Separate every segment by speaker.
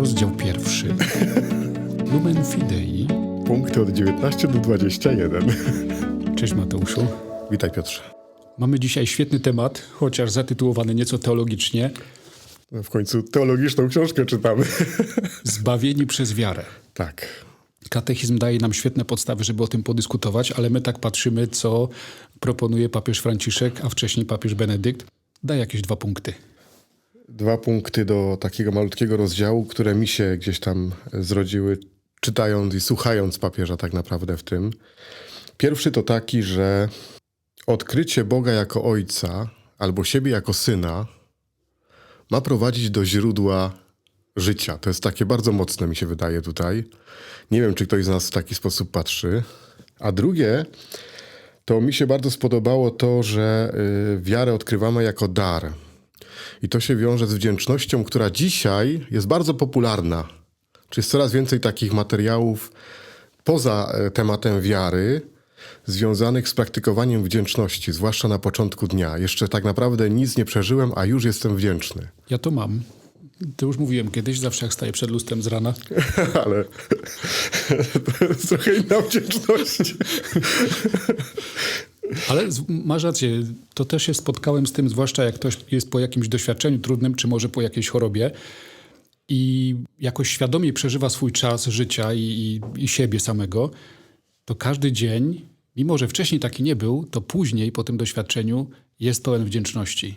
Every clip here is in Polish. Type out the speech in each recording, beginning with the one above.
Speaker 1: rozdział pierwszy. Lumen Fidei.
Speaker 2: Punkty od 19 do 21.
Speaker 1: Cześć Mateuszu.
Speaker 2: Witaj Piotrze.
Speaker 1: Mamy dzisiaj świetny temat, chociaż zatytułowany nieco teologicznie.
Speaker 2: No, W końcu teologiczną książkę czytamy.
Speaker 1: Zbawieni przez wiarę.
Speaker 2: tak.
Speaker 1: Katechizm daje nam świetne podstawy, żeby o tym podyskutować, ale my tak patrzymy, co proponuje papież Franciszek, a wcześniej papież Benedykt. Daj jakieś dwa punkty.
Speaker 2: Dwa punkty do takiego malutkiego rozdziału, które mi się gdzieś tam zrodziły, czytając i słuchając papieża tak naprawdę w tym. Pierwszy to taki, że odkrycie Boga jako Ojca albo siebie jako Syna ma prowadzić do źródła życia. To jest takie bardzo mocne, mi się wydaje tutaj. Nie wiem, czy ktoś z nas w taki sposób patrzy. A drugie, to mi się bardzo spodobało to, że y, wiarę odkrywamy jako dar. I to się wiąże z wdzięcznością, która dzisiaj jest bardzo popularna. Czy jest coraz więcej takich materiałów poza e, tematem wiary, związanych z praktykowaniem wdzięczności, zwłaszcza na początku dnia. Jeszcze tak naprawdę nic nie przeżyłem, a już jestem wdzięczny.
Speaker 1: Ja to mam. To już mówiłem kiedyś, zawsze jak staję przed lustrem z rana.
Speaker 2: Ale to jest trochę inna wdzięczność.
Speaker 1: Ale masz rację, to też się spotkałem z tym, zwłaszcza jak ktoś jest po jakimś doświadczeniu trudnym, czy może po jakiejś chorobie i jakoś świadomie przeżywa swój czas życia i, i, i siebie samego, to każdy dzień, mimo że wcześniej taki nie był, to później po tym doświadczeniu jest pełen wdzięczności.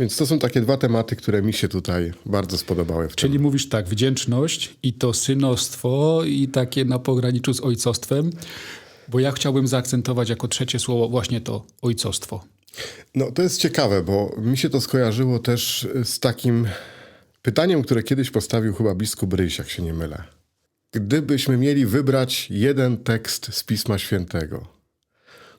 Speaker 2: Więc to są takie dwa tematy, które mi się tutaj bardzo spodobały w
Speaker 1: Czyli mówisz tak, wdzięczność i to synostwo i takie na pograniczu z ojcostwem, bo ja chciałbym zaakcentować jako trzecie słowo właśnie to ojcostwo.
Speaker 2: No to jest ciekawe, bo mi się to skojarzyło też z takim pytaniem, które kiedyś postawił chyba biskup Ryś, jak się nie mylę. Gdybyśmy mieli wybrać jeden tekst z Pisma Świętego,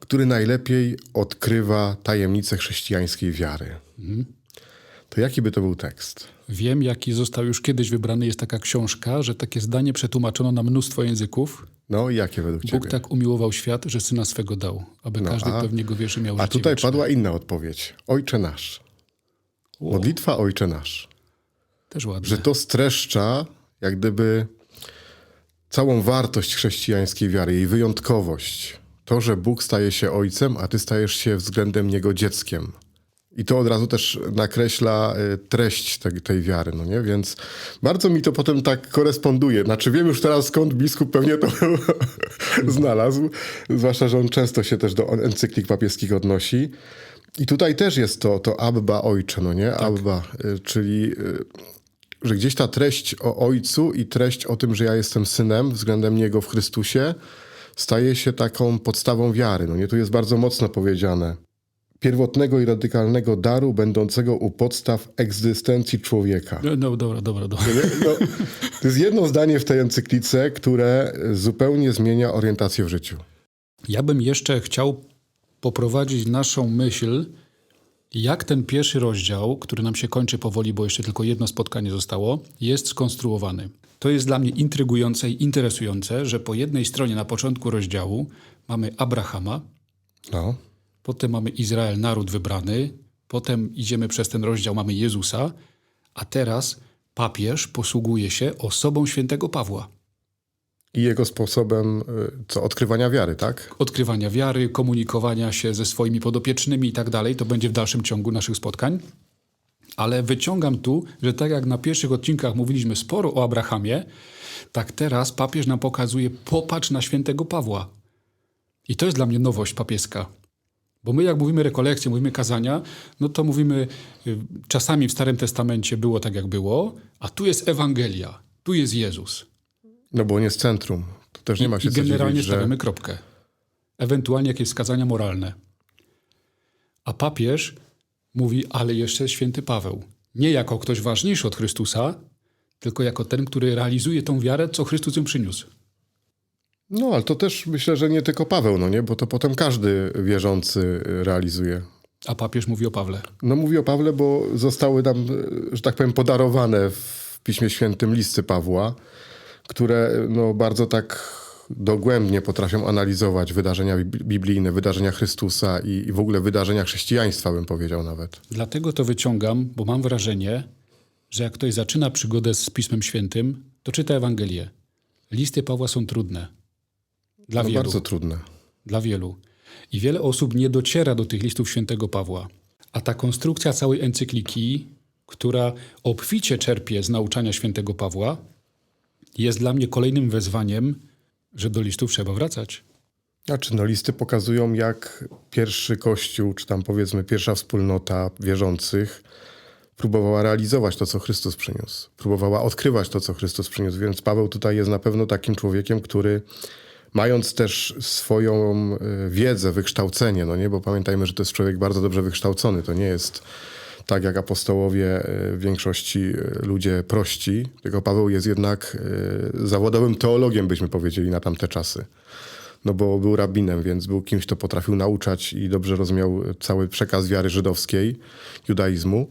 Speaker 2: który najlepiej odkrywa tajemnicę chrześcijańskiej wiary, to jaki by to był tekst?
Speaker 1: Wiem, jaki został już kiedyś wybrany. Jest taka książka, że takie zdanie przetłumaczono na mnóstwo języków.
Speaker 2: No i jakie według ciebie?
Speaker 1: Bóg tak umiłował świat, że syna swego dał, aby każdy,
Speaker 2: a-
Speaker 1: kto w niego wierzy, miał
Speaker 2: A
Speaker 1: życie
Speaker 2: tutaj
Speaker 1: wieczne.
Speaker 2: padła inna odpowiedź. Ojcze nasz. Modlitwa Ojcze nasz.
Speaker 1: Też ładne.
Speaker 2: że to streszcza jak gdyby całą wartość chrześcijańskiej wiary, jej wyjątkowość. To, że Bóg staje się ojcem, a ty stajesz się względem niego dzieckiem. I to od razu też nakreśla y, treść tej, tej wiary, no nie? Więc bardzo mi to potem tak koresponduje. Znaczy wiem już teraz skąd biskup pewnie to znalazł, zwłaszcza, że on często się też do encyklik papieskich odnosi. I tutaj też jest to, to Abba Ojcze, no nie? Abba, y, czyli y, że gdzieś ta treść o Ojcu i treść o tym, że ja jestem synem względem Niego w Chrystusie, staje się taką podstawą wiary. No nie, tu jest bardzo mocno powiedziane. Pierwotnego i radykalnego daru, będącego u podstaw egzystencji człowieka.
Speaker 1: No, no dobra, dobra, dobra.
Speaker 2: Nie? No, to jest jedno zdanie w tej encyklice, które zupełnie zmienia orientację w życiu.
Speaker 1: Ja bym jeszcze chciał poprowadzić naszą myśl, jak ten pierwszy rozdział, który nam się kończy powoli, bo jeszcze tylko jedno spotkanie zostało, jest skonstruowany. To jest dla mnie intrygujące i interesujące, że po jednej stronie na początku rozdziału mamy Abrahama,
Speaker 2: No.
Speaker 1: Potem mamy Izrael, naród wybrany, potem idziemy przez ten rozdział, mamy Jezusa, a teraz papież posługuje się osobą świętego Pawła.
Speaker 2: I jego sposobem y, co, odkrywania wiary, tak?
Speaker 1: odkrywania wiary, komunikowania się ze swoimi podopiecznymi i tak dalej. To będzie w dalszym ciągu naszych spotkań. Ale wyciągam tu, że tak jak na pierwszych odcinkach mówiliśmy sporo o Abrahamie, tak teraz papież nam pokazuje, popatrz na świętego Pawła. I to jest dla mnie nowość papieska. Bo my jak mówimy rekolekcje, mówimy kazania, no to mówimy, y, czasami w Starym Testamencie było tak jak było, a tu jest Ewangelia, tu jest Jezus.
Speaker 2: No bo on jest centrum. To też nie ma się
Speaker 1: I
Speaker 2: co
Speaker 1: generalnie
Speaker 2: dziwić, że...
Speaker 1: stawiamy kropkę. Ewentualnie jakieś wskazania moralne. A papież mówi, ale jeszcze święty Paweł. Nie jako ktoś ważniejszy od Chrystusa, tylko jako ten, który realizuje tą wiarę, co Chrystus ją przyniósł.
Speaker 2: No, ale to też myślę, że nie tylko Paweł, no nie? Bo to potem każdy wierzący realizuje.
Speaker 1: A papież mówi o Pawle.
Speaker 2: No mówi o Pawle, bo zostały nam, e, że tak powiem, podarowane w Piśmie Świętym listy Pawła, które no, bardzo tak dogłębnie potrafią analizować wydarzenia bib- biblijne, wydarzenia Chrystusa i, i w ogóle wydarzenia chrześcijaństwa, bym powiedział nawet.
Speaker 1: Dlatego to wyciągam, bo mam wrażenie, że jak ktoś zaczyna przygodę z Pismem Świętym, to czyta Ewangelię. Listy Pawła są trudne. Dla
Speaker 2: No
Speaker 1: wielu.
Speaker 2: bardzo trudne.
Speaker 1: Dla wielu. I wiele osób nie dociera do tych listów świętego Pawła. A ta konstrukcja całej encykliki, która obficie czerpie z nauczania świętego Pawła, jest dla mnie kolejnym wezwaniem, że do listów trzeba wracać.
Speaker 2: Znaczy, no listy pokazują, jak pierwszy kościół, czy tam powiedzmy pierwsza wspólnota wierzących próbowała realizować to, co Chrystus przyniósł. Próbowała odkrywać to, co Chrystus przyniósł. Więc Paweł tutaj jest na pewno takim człowiekiem, który mając też swoją e, wiedzę, wykształcenie, no nie, bo pamiętajmy, że to jest człowiek bardzo dobrze wykształcony. To nie jest tak jak apostołowie e, w większości e, ludzie prości, tylko Paweł jest jednak zawodowym teologiem, byśmy powiedzieli, na tamte czasy. No bo był rabinem, więc był kimś, kto potrafił nauczać i dobrze rozumiał cały przekaz wiary żydowskiej, judaizmu,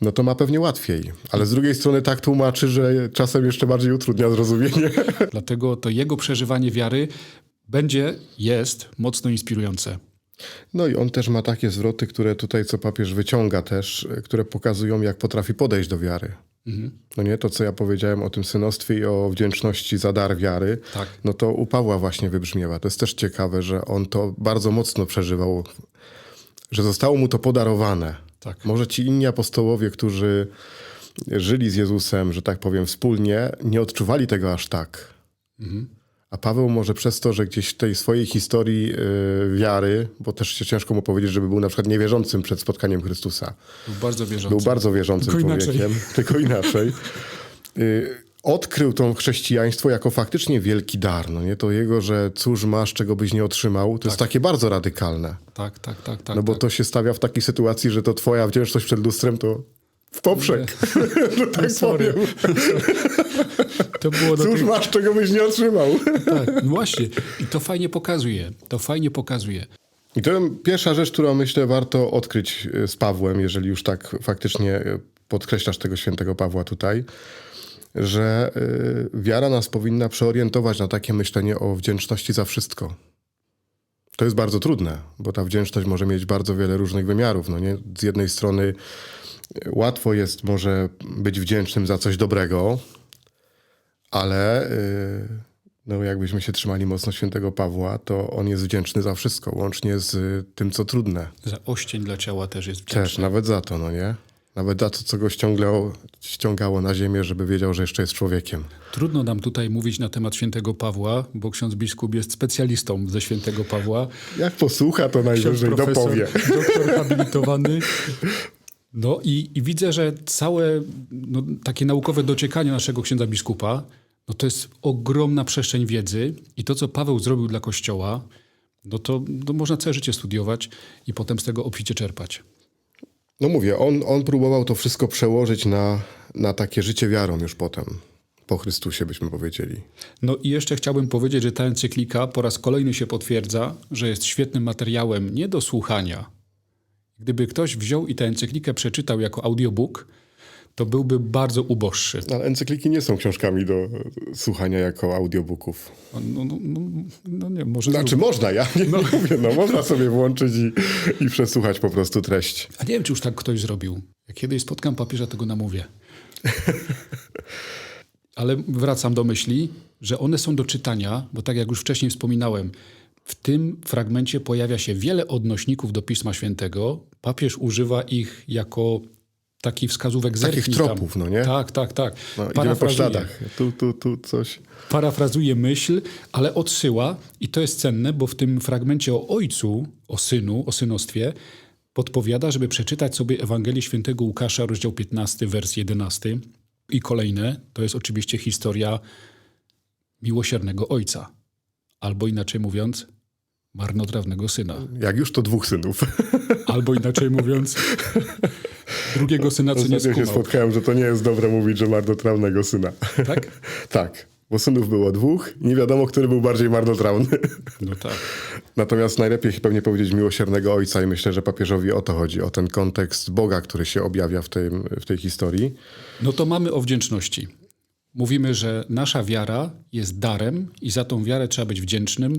Speaker 2: no to ma pewnie łatwiej. Ale z drugiej strony tak tłumaczy, że czasem jeszcze bardziej utrudnia zrozumienie.
Speaker 1: Dlatego to jego przeżywanie wiary będzie, jest mocno inspirujące.
Speaker 2: No i on też ma takie zwroty, które tutaj, co papież wyciąga też, które pokazują, jak potrafi podejść do wiary. No nie, to co ja powiedziałem o tym synostwie i o wdzięczności za dar wiary,
Speaker 1: Tak.
Speaker 2: no to u Pawła właśnie wybrzmiewa. To jest też ciekawe, że on to bardzo mocno przeżywał, że zostało mu to podarowane.
Speaker 1: Tak.
Speaker 2: Może ci inni apostołowie, którzy żyli z Jezusem, że tak powiem, wspólnie, nie odczuwali tego aż tak. A Paweł może przez to, że gdzieś w tej swojej historii y, wiary, bo też się ciężko mu powiedzieć, żeby był na przykład niewierzącym przed spotkaniem Chrystusa.
Speaker 1: Był bardzo wierzący.
Speaker 2: Był bardzo wierzącym
Speaker 1: Tylko inaczej.
Speaker 2: człowiekiem, tylko inaczej. Y, odkrył to chrześcijaństwo jako faktycznie wielki dar. No nie to jego, że cóż masz, czego byś nie otrzymał, to jest takie bardzo radykalne.
Speaker 1: Tak, tak, tak, tak.
Speaker 2: No bo
Speaker 1: tak.
Speaker 2: to się stawia w takiej sytuacji, że to twoja wdzięczność przed lustrem to w poprzek. że tak
Speaker 1: Sorry.
Speaker 2: powiem.
Speaker 1: To było do
Speaker 2: Cóż
Speaker 1: tej...
Speaker 2: masz, czego byś nie otrzymał.
Speaker 1: Tak, no właśnie. I to fajnie pokazuje. To fajnie pokazuje.
Speaker 2: I to pierwsza rzecz, którą myślę warto odkryć y, z Pawłem, jeżeli już tak faktycznie y, podkreślasz tego świętego Pawła tutaj, że y, wiara nas powinna przeorientować na takie myślenie o wdzięczności za wszystko. To jest bardzo trudne, bo ta wdzięczność może mieć bardzo wiele różnych wymiarów. No nie? Z jednej strony y, łatwo jest może być wdzięcznym za coś dobrego, ale y, no jakbyśmy się trzymali mocno świętego Pawła, to on jest wdzięczny za wszystko, łącznie z tym, co trudne.
Speaker 1: Za oścień dla ciała też jest wdzięczny.
Speaker 2: Też, nawet za to, no nie? Nawet za to, co go ściągało, ściągało na ziemię, żeby wiedział, że jeszcze jest człowiekiem.
Speaker 1: Trudno nam tutaj mówić na temat świętego Pawła, bo ksiądz biskup jest specjalistą ze świętego Pawła.
Speaker 2: Jak posłucha, to najwyżej dopowie.
Speaker 1: doktor habilitowany. No i, i widzę, że całe no, takie naukowe dociekanie naszego księdza biskupa, no to jest ogromna przestrzeń wiedzy i to, co Paweł zrobił dla Kościoła, no to, to można całe życie studiować i potem z tego obficie czerpać.
Speaker 2: No mówię, on, on próbował to wszystko przełożyć na, na takie życie wiarą już potem. Po Chrystusie byśmy powiedzieli.
Speaker 1: No i jeszcze chciałbym powiedzieć, że ta encyklika po raz kolejny się potwierdza, że jest świetnym materiałem nie do słuchania. Gdyby ktoś wziął i tę encyklikę przeczytał jako audiobook, to byłby bardzo uboższy.
Speaker 2: Ale encykliki nie są książkami do słuchania jako audiobooków.
Speaker 1: No, no, no, no nie, może
Speaker 2: Znaczy można, ja nie, nie mówię, no można sobie włączyć i, i przesłuchać po prostu treść.
Speaker 1: A nie wiem, czy już tak ktoś zrobił. Jak kiedyś spotkam papieża, to go namówię. Ale wracam do myśli, że one są do czytania, bo tak jak już wcześniej wspominałem, w tym fragmencie pojawia się wiele odnośników do Pisma Świętego. Papież używa ich jako taki wskazówek
Speaker 2: Takich
Speaker 1: zerknij tam.
Speaker 2: tropów, no nie?
Speaker 1: Tak, tak, tak.
Speaker 2: No, idziemy po śladach. Tu, tu, tu coś.
Speaker 1: Parafrazuje myśl, ale odsyła i to jest cenne, bo w tym fragmencie o ojcu, o synu, o synostwie podpowiada, żeby przeczytać sobie Ewangelię Świętego Łukasza, rozdział 15, wers 11 i kolejne. To jest oczywiście historia miłosiernego ojca, albo inaczej mówiąc, marnotrawnego syna,
Speaker 2: Jak już to dwóch synów.
Speaker 1: albo inaczej mówiąc, drugiego syna, co nie
Speaker 2: Ostatnio się
Speaker 1: skumał.
Speaker 2: spotkałem, że to nie jest dobre mówić, że marnotrawnego syna.
Speaker 1: Tak?
Speaker 2: tak, bo synów było dwóch nie wiadomo, który był bardziej marnotrawny.
Speaker 1: No tak.
Speaker 2: Natomiast najlepiej pewnie powiedzieć miłosiernego ojca i myślę, że papieżowi o to chodzi, o ten kontekst Boga, który się objawia w, tym, w tej historii.
Speaker 1: No to mamy o wdzięczności. Mówimy, że nasza wiara jest darem i za tą wiarę trzeba być wdzięcznym.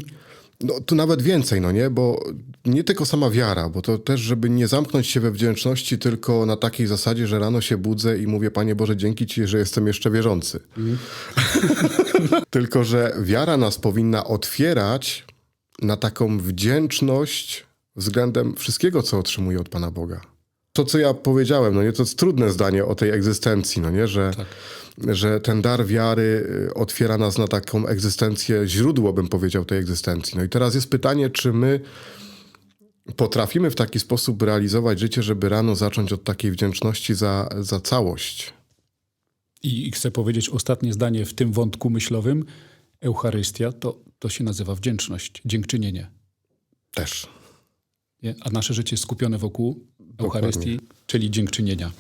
Speaker 2: No tu nawet więcej, no nie, bo nie tylko sama wiara, bo to też, żeby nie zamknąć się we wdzięczności tylko na takiej zasadzie, że rano się budzę i mówię, Panie Boże, dzięki Ci, że jestem jeszcze wierzący. tylko, że wiara nas powinna otwierać na taką wdzięczność względem wszystkiego, co otrzymuję od Pana Boga. To, co ja powiedziałem, no nie, to jest trudne zdanie o tej egzystencji, no nie, że, że ten dar wiary y, otwiera nas na taką egzystencję, źródło bym powiedział tej egzystencji. No i teraz jest pytanie, czy my potrafimy w taki sposób realizować życie, żeby rano zacząć od takiej wdzięczności za, za całość.
Speaker 1: I chcę powiedzieć ostatnie zdanie w tym wątku myślowym. Eucharystia to, to się nazywa wdzięczność, dziękczynienie.
Speaker 2: Też.
Speaker 1: Nie? A nasze życie skupione wokół Eucharystii, czyli dziękczynienia.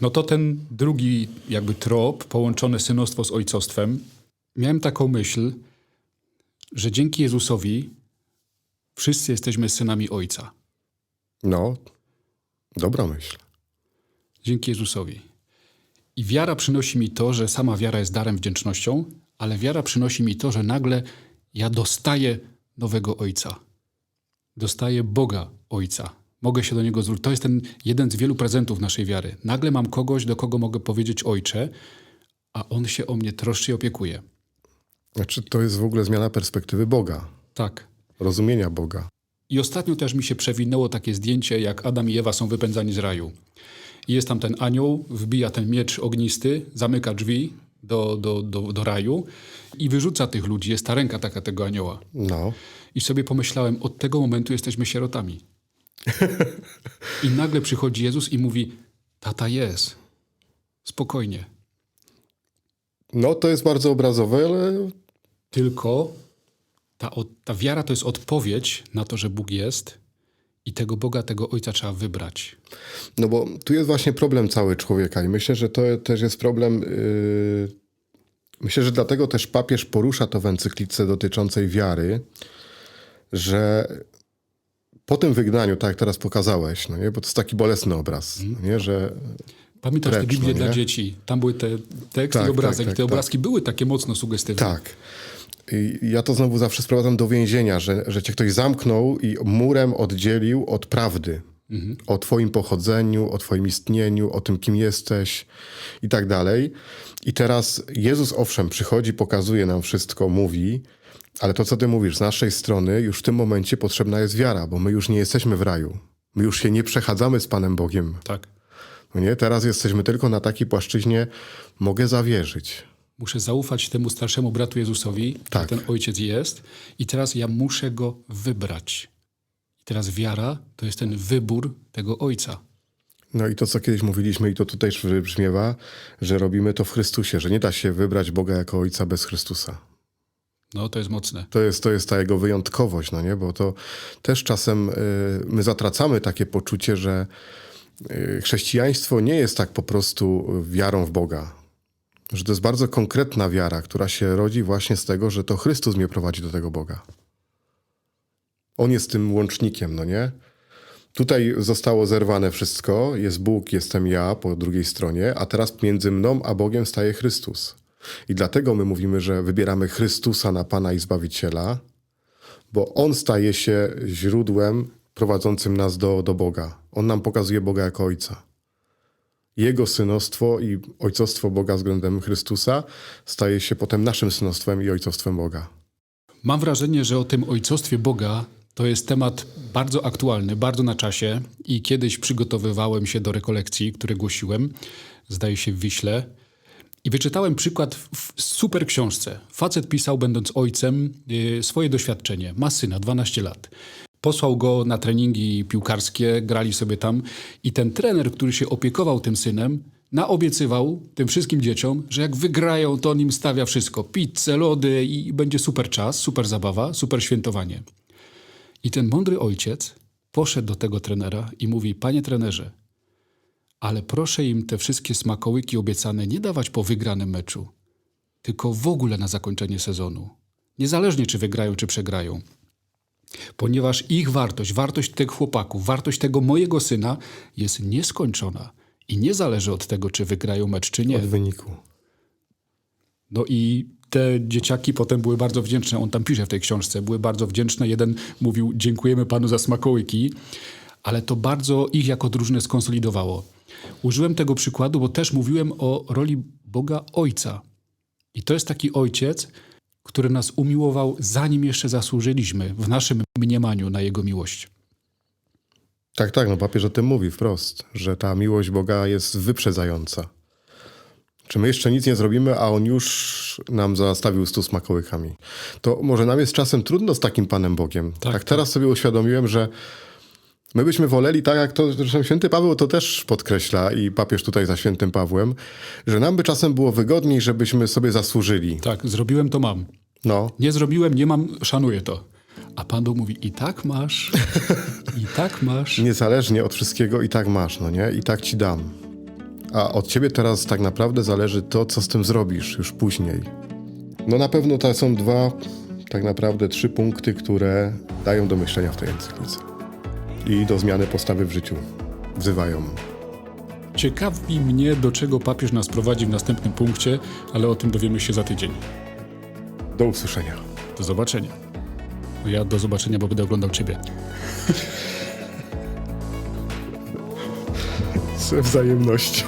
Speaker 1: No to ten drugi jakby trop, połączone synostwo z ojcostwem. Miałem taką myśl, że dzięki Jezusowi wszyscy jesteśmy synami Ojca.
Speaker 2: No, dobra myśl.
Speaker 1: Dzięki Jezusowi. I wiara przynosi mi to, że sama wiara jest darem wdzięcznością, ale wiara przynosi mi to, że nagle ja dostaję nowego Ojca. Dostaję Boga Ojca. Mogę się do Niego zwrócić. To jest ten jeden z wielu prezentów naszej wiary. Nagle mam kogoś, do kogo mogę powiedzieć Ojcze, a On się o mnie troszczy i opiekuje.
Speaker 2: Znaczy, to jest w ogóle zmiana perspektywy Boga,
Speaker 1: Tak.
Speaker 2: rozumienia Boga.
Speaker 1: I ostatnio też mi się przewinęło takie zdjęcie, jak Adam i Ewa są wypędzani z raju. I jest tam ten anioł, wbija ten miecz ognisty, zamyka drzwi do, do, do, do raju i wyrzuca tych ludzi. Jest ta ręka taka tego anioła.
Speaker 2: No,
Speaker 1: I sobie pomyślałem, od tego momentu jesteśmy sierotami. I nagle przychodzi Jezus i mówi, tata jest, spokojnie.
Speaker 2: no to jest bardzo obrazowe, ale
Speaker 1: Tylko ta, ta wiara to jest odpowiedź na to, że Bóg jest i tego Boga, tego Ojca trzeba wybrać.
Speaker 2: No bo tu jest właśnie problem cały człowieka i myślę, że to też jest problem. Yy... Myślę, że dlatego też papież porusza to w encyklice dotyczącej wiary, że po tym wygnaniu, tak jak teraz pokazałeś, no nie, bo to jest taki bolesny obraz, no nie, że
Speaker 1: Pamiętasz tę
Speaker 2: Precz,
Speaker 1: Biblię
Speaker 2: no
Speaker 1: dla dzieci? Tam były te teksty
Speaker 2: Tak,
Speaker 1: i obrazek.
Speaker 2: tak, tak,
Speaker 1: te
Speaker 2: tak.
Speaker 1: obrazki były takie mocno sugestywne.
Speaker 2: tak. I ja to znowu zawsze sprowadzam do więzienia, że, że cię ktoś zamknął i murem oddzielił od prawdy. O twoim pochodzeniu, o twoim istnieniu, o tym, kim jesteś i tak dalej. I teraz Jezus, owszem, przychodzi, pokazuje nam wszystko, mówi, ale to, co ty mówisz, z naszej strony już w tym momencie potrzebna jest wiara, bo my już nie jesteśmy w raju. My już się nie przechadzamy z Panem Bogiem.
Speaker 1: tak.
Speaker 2: No nie? Teraz jesteśmy tylko na takiej płaszczyźnie, mogę zawierzyć.
Speaker 1: Muszę zaufać temu starszemu bratu Jezusowi,
Speaker 2: Tak.
Speaker 1: że ten ojciec jest i teraz ja muszę go wybrać. I teraz wiara to jest ten wybór tego ojca.
Speaker 2: No i to, co kiedyś mówiliśmy, i to tutaj wybrzmiewa, że robimy to w Chrystusie, że nie da się wybrać Boga jako Ojca bez Chrystusa.
Speaker 1: No to jest mocne.
Speaker 2: To jest, to jest ta jego wyjątkowość, no nie? Bo to też czasem y, my zatracamy takie poczucie, że y, chrześcijaństwo nie jest tak po prostu wiarą w Boga. Że to jest bardzo konkretna wiara, która się rodzi właśnie z tego, że to Chrystus mnie prowadzi do tego Boga. On jest tym łącznikiem, no nie? Tutaj zostało zerwane wszystko, jest Bóg, jestem ja po drugiej stronie, a teraz między mną a Bogiem staje Chrystus. I dlatego my mówimy, że wybieramy Chrystusa na Pana i Zbawiciela, bo On staje się źródłem prowadzącym nas do, do Boga. On nam pokazuje Boga jako Ojca. Jego synostwo i ojcostwo Boga względem Chrystusa staje się potem naszym synostwem i ojcostwem Boga.
Speaker 1: Mam wrażenie, że o tym ojcostwie Boga to jest temat bardzo aktualny, bardzo na czasie i kiedyś przygotowywałem się do rekolekcji, które głosiłem, zdaje się w Wiśle. I wyczytałem przykład w super książce. Facet pisał, będąc ojcem, yy, swoje doświadczenie. Ma syna, 12 lat. Posłał go na treningi piłkarskie, grali sobie tam i ten trener, który się opiekował tym synem, naobiecywał tym wszystkim dzieciom, że jak wygrają, to on im stawia wszystko. Pizzę, lody i będzie super czas, super zabawa, super świętowanie. I ten mądry ojciec poszedł do tego trenera i mówi, panie trenerze, ale proszę im te wszystkie smakołyki obiecane nie dawać po wygranym meczu, tylko w ogóle na zakończenie sezonu. Niezależnie czy wygrają, czy przegrają. Ponieważ ich wartość, wartość tych chłopaków, wartość tego mojego syna jest nieskończona i nie zależy od tego, czy wygrają mecz, czy nie.
Speaker 2: Od wyniku.
Speaker 1: No i te dzieciaki potem były bardzo wdzięczne. On tam pisze w tej książce, były bardzo wdzięczne. Jeden mówił, dziękujemy panu za smakołyki, ale to bardzo ich jako drużynę skonsolidowało. Użyłem tego przykładu, bo też mówiłem o roli Boga Ojca. I to jest taki ojciec, który nas umiłował, zanim jeszcze zasłużyliśmy w naszym mniemaniu na jego miłość.
Speaker 2: Tak, tak, no papież o tym mówi wprost, że ta miłość Boga jest wyprzedzająca. Czy my jeszcze nic nie zrobimy, a On już nam zastawił stół smakołykami. To może nam jest czasem trudno z takim Panem Bogiem. Tak,
Speaker 1: tak.
Speaker 2: teraz sobie uświadomiłem, że my byśmy woleli, tak jak to zresztą święty Paweł to też podkreśla i papież tutaj za świętym Pawłem, że nam by czasem było wygodniej, żebyśmy sobie zasłużyli.
Speaker 1: Tak, zrobiłem to mam.
Speaker 2: No,
Speaker 1: Nie zrobiłem, nie mam, szanuję to. A Pan Bóg mówi, i tak masz, i tak masz.
Speaker 2: niezależnie od wszystkiego i tak masz, no nie? I tak ci dam. A od ciebie teraz tak naprawdę zależy to, co z tym zrobisz już później. No na pewno to są dwa, tak naprawdę trzy punkty, które dają do myślenia w tej encyklice. I do zmiany postawy w życiu wzywają.
Speaker 1: Ciekawi mnie, do czego papież nas prowadzi w następnym punkcie, ale o tym dowiemy się za tydzień.
Speaker 2: Do usłyszenia.
Speaker 1: Do zobaczenia. No Ja do zobaczenia, bo będę oglądał Ciebie.
Speaker 2: Z wzajemnością.